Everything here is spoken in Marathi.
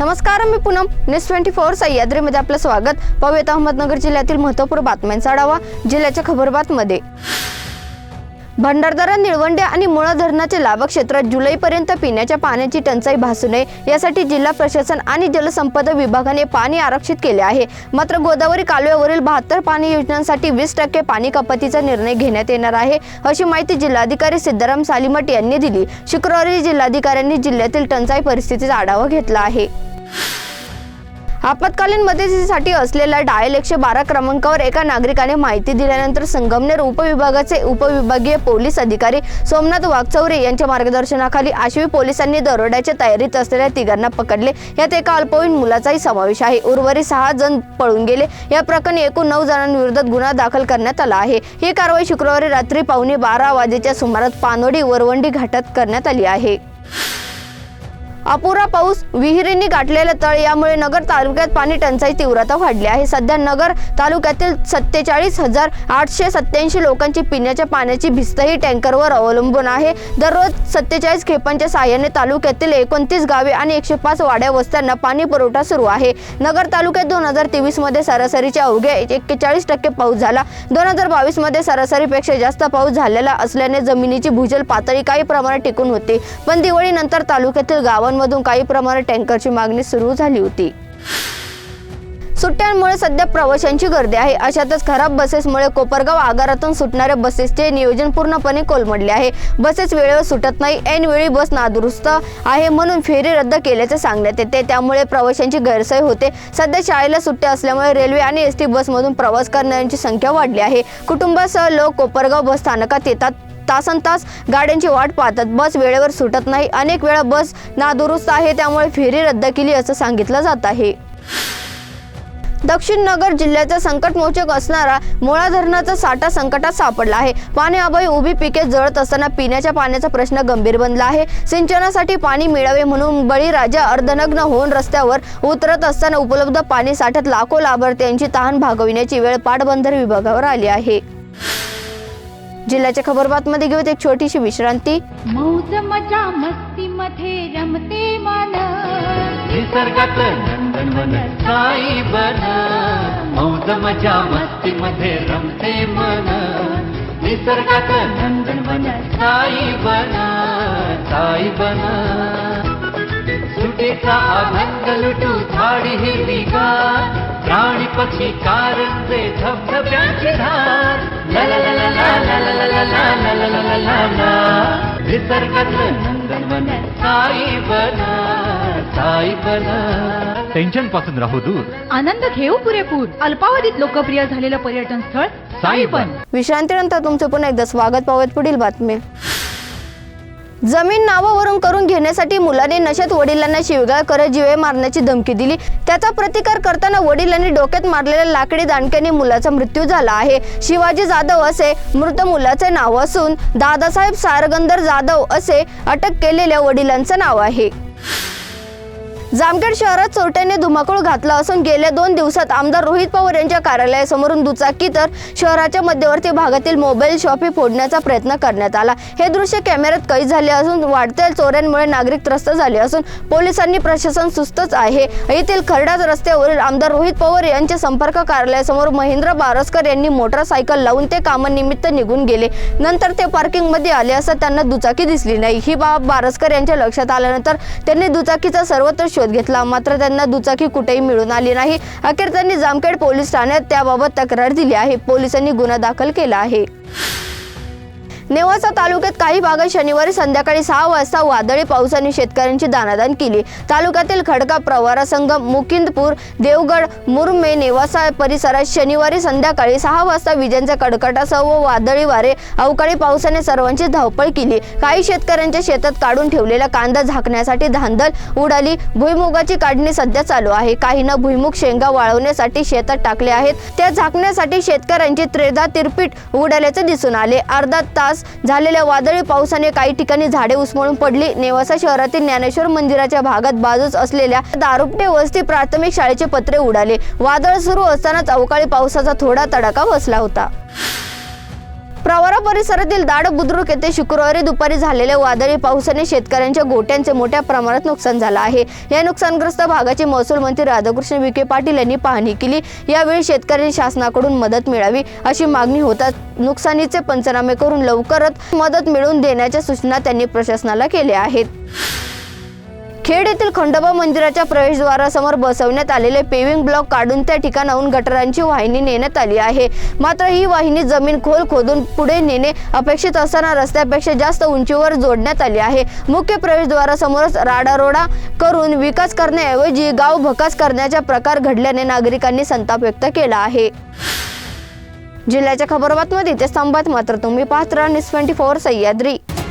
नमस्कार मी पूनम. न्यूज ट्वेंटी फोर सह्याद्रीमध्ये आपलं स्वागत. पाहूयात अहमदनगर जिल्ह्यातील महत्त्वपूर्ण बातम्यांचा आढावा जिल्ह्याच्या खबरबातमध्ये. भंडारदरा निळवंडे आणि मुळा धरणाचे लाभ क्षेत्रात जुलैपर्यंत पिण्याच्या पाण्याची टंचाई भासू नये. यासाठी जिल्हा प्रशासन आणि जलसंपदा विभागाने पाणी आरक्षित केले आहे. मात्र गोदावरी कालव्यावरील बहात्तर पाणी योजनांसाठी वीस टक्के पाणी कपातीचा निर्णय घेण्यात येणार आहे अशी माहिती जिल्हाधिकारी सिद्धाराम सालीमट यांनी दिली. शुक्रवारी जिल्हाधिकाऱ्यांनी जिल्ह्यातील टंचाई परिस्थितीचा आढावा घेतला आहे. आपत्कालीन मदतीसाठी असलेल्या डायल एकशे बारा क्रमांकावर एका नागरिकाने माहिती दिल्यानंतर संगमनेर उपविभागाचे उपविभागीय पोलीस अधिकारी सोमनाथ वागचौरे यांच्या मार्गदर्शनाखाली आश्वी पोलिसांनी दरोड्याच्या तयारीत असलेल्या तिघांना पकडले. यात एका अल्पवयीन मुलाचाही समावेश आहे. उर्वरित सहा जण पळून गेले. या प्रकरणी एकूण नऊ जणांविरोधात गुन्हा दाखल करण्यात आला आहे. ही कारवाई शुक्रवारी रात्री पावणे बारा वाजेच्या सुमारास पानोडी वरवंडी घाटात करण्यात आली आहे. अपुरा पाऊस विहिरींनी गाठलेले तळ यामुळे नगर तालुक्यात पाणी टंचाई तीव्रता वाढली आहे. सध्या नगर तालुक्यातील सत्तेचाळीस हजार आठशे सत्याऐंशी लोकांची पिण्याच्या पाण्याची भिस्त ही टँकरवर अवलंबून आहे. दररोज सत्तेचाळीस खेपांच्या साहाय्याने तालुक्यातील एकोणतीस गावे आणि एकशे पाच वाड्या वस्त्यांना पाणी पुरवठा सुरू आहे. नगर तालुक्यात दोन हजार तेवीसमध्ये सरासरीच्या अवघ्या एक्केचाळीस टक्के पाऊस झाला. दोन हजार बावीसमध्ये सरासरीपेक्षा जास्त पाऊस झालेला असल्याने जमिनीची भूजल पातळी काही प्रमाणात टिकून होती. पण दिवाळीनंतर तालुक्यातील मधून काही प्रमाणात टँकरची मागणी सुरू झाली होती. सुट्ट्यांमुळे सध्या प्रवाशांची गर्दी आहे. अशातच खराब बसेसमुळे कोपरगाव आगारातून सुटणाऱ्या बसेसचे नियोजन पूर्णपणे कोलमडले आहे. बसेस वेळेवर सुटत नाही. ऐनवेळी बस नादुरुस्त आहे म्हणून फेरी रद्द केल्याचे सांगण्यात येते. त्यामुळे प्रवाशांची गैरसोय होते. सध्या शाळेला सुट्ट्या असल्यामुळे रेल्वे आणि एस टी बसमधून प्रवास करणाऱ्यांची संख्या वाढली आहे. कुटुंबासह लोक कोपरगाव बस स्थानकात येतात. तासन तास गाड्यांची वाट पाहतात. बस वेळेवर सुटत नाही. अनेक वेळा बस नादुरुस्त आहे. त्यामुळे फेरी रद्द केली असं सांगितलं जात आहे. दक्षिण नगर जिल्ह्याचा संकटमोचक असणारा मुळा धरणाचा साठा संकटात सापडला आहे. पाण्याअभावी उभी पिके जळत असताना पिण्याच्या पाण्याचा प्रश्न गंभीर बनला आहे. सिंचनासाठी पाणी मिळावे म्हणून बळीराजा अर्धनग्न होऊन रस्त्यावर उतरत असताना उपलब्ध पाणी साठ्यात लाखो लाभार्थ्यांची तहान भागविण्याची वेळ पाटबंधर विभागावर आली आहे. जिल्ह्याच्या खबरमध्ये घेऊ एक छोटीशी विश्रांती. मौज मजा मस्ती मध्ये रमते मन. निसर्गात नंदनवन साई बन. मौज मजा मस्ती मध्ये रमते मन. निसर्गात नंदनवन साई बन. साई बन. सुटेचा अभंग लुटू झाडी हिरवी प्राणी पक्षी कारंजे धबधब्यांची धार. ला ला ला साई बन साई बन. टेन्शनपासून राहू दूर. आनंद घेऊ पुरेपूर. अल्पावधीत लोकप्रिय झालेलं पर्यटन स्थळ साईबन विश्रांतीनंतर तुमचे पुन्हा एकदा स्वागत. पाहत पुढील बातमी. जमीन नावावरून करून घेण्यासाठी मुलाने नशेत वडिलांना शिवगाळ करत जीवे मारण्याची धमकी दिली. त्याचा प्रतिकार करताना वडिलांनी डोक्यात मारलेल्या लाकडी दांडक्याने मुलाचा मृत्यू झाला आहे. शिवाजी जाधव असे मृत मुलाचे नाव असून दादासाहेब सारगंदर जाधव असे अटक केलेल्या वडिलांचं नाव आहे. जामखेड शहरात चोरट्याने धुमाकूळ घातला असून गेल्या दोन दिवसात आमदार रोहित पवार यांच्या कार्यालयासमोरून दुचाकी तर शहराच्या मध्यवर्ती भागातील मोबाईल शॉपी फोडण्याचा प्रयत्न करण्यात आला. हे दृश्य कॅमेऱ्यात कैद झाले असून वाढत्या चोऱ्यांमुळे नागरिक त्रस्त झाले असून पोलिसांनी प्रशासन सुस्तच आहे. येथील खरडाच रस्त्यावरील आमदार रोहित पवार यांच्या संपर्क कार्यालयासमोर महेंद्र बारसकर यांनी मोटरसायकल लावून ते कामानिमित्त निघून गेले. नंतर ते पार्किंगमध्ये आले असता त्यांना दुचाकी दिसली नाही. ही बाब बारसकर यांच्या लक्षात आल्यानंतर त्यांनी दुचाकीचा सर्वत्र शोध घेतला. मात्र त्यांना दुचाकी कुठेही मिळून आली नाही. अखेर त्यांनी जामखेड पोलीस ठाण्यात त्याबाबत तक्रार दिली आहे. पोलिसांनी गुन्हा दाखल केला आहे. नेवासा तालुक्यात काही भागात शनिवारी संध्याकाळी सहा वाजता वादळी पावसाने शेतकऱ्यांची दानादान केली. तालुक्यातील खडका प्रवारा संघ मुकिंदपूर देवगड मुरमे नेवासा परिसरात शनिवारी संध्याकाळी सहा वाजता विजांच्या कडकटासह व वादळी वारे अवकाळी पावसाने सर्वांची धावपळ केली. काही शेतकऱ्यांच्या शेतात काढून ठेवलेला कांदा झाकण्यासाठी धांदल उडाली. भुईमुगाची काढणी सध्या चालू आहे. काहींना भुईमुग शेंगा वाळवण्यासाठी शेतात टाकले आहेत. त्या झाकण्यासाठी शेतकऱ्यांची त्रेदा तिरपीट उडाल्याचे दिसून आले. अर्धा तास झालेल्या वादळी पावसाने काही ठिकाणी झाडे उसमळून पडली. नेवासा शहरातील ज्ञानेश्वर मंदिराच्या भागात बाजूस असलेल्या दारुपटे वस्ती प्राथमिक शाळेचे पत्रे उडाले. वादळ सुरू असतानाच अवकाळी पावसाचा थोडा तडाखा बसला होता. प्रवरा परिसरातील दाड बुद्रुक येथे शुक्रवारी दुपारी झालेल्या वादळी पावसाने शेतकऱ्यांच्या गोट्यांचे मोठ्या प्रमाणात नुकसान झालं आहे. या नुकसानग्रस्त भागाची महसूल मंत्री राधाकृष्ण विखे पाटील यांनी पाहणी केली. यावेळी शेतकऱ्यांनी शासनाकडून मदत मिळावी अशी मागणी होतात नुकसानीचे पंचनामे करून लवकरच मदत मिळवून देण्याच्या सूचना त्यांनी प्रशासनाला केल्या आहेत. खेड येथील खंडोबा मंदिराच्या प्रवेशद्वारासमोर बसवण्यात आलेले पेविंग ब्लॉक काढून त्या ठिकाणाहून गटारांची वाहिनी नेण्यात आली आहे. मात्र ही वाहिनी जमीन खोल खोदून पुढे नेणे अपेक्षित असताना रस्त्यापेक्षा जास्त उंचीवर जोडण्यात आली आहे. मुख्य प्रवेशद्वारासमोरच राडारोडा करून विकास करण्याऐवजी गाव भकास करण्याचा प्रकार घडल्याने नागरिकांनी संताप व्यक्त केला आहे. जिल्ह्याच्या खबरबातमध्ये ते स्तंभात मात्र तुम्ही पाहत राहा न्यूज ट्वेंटी फोर सह्याद्री.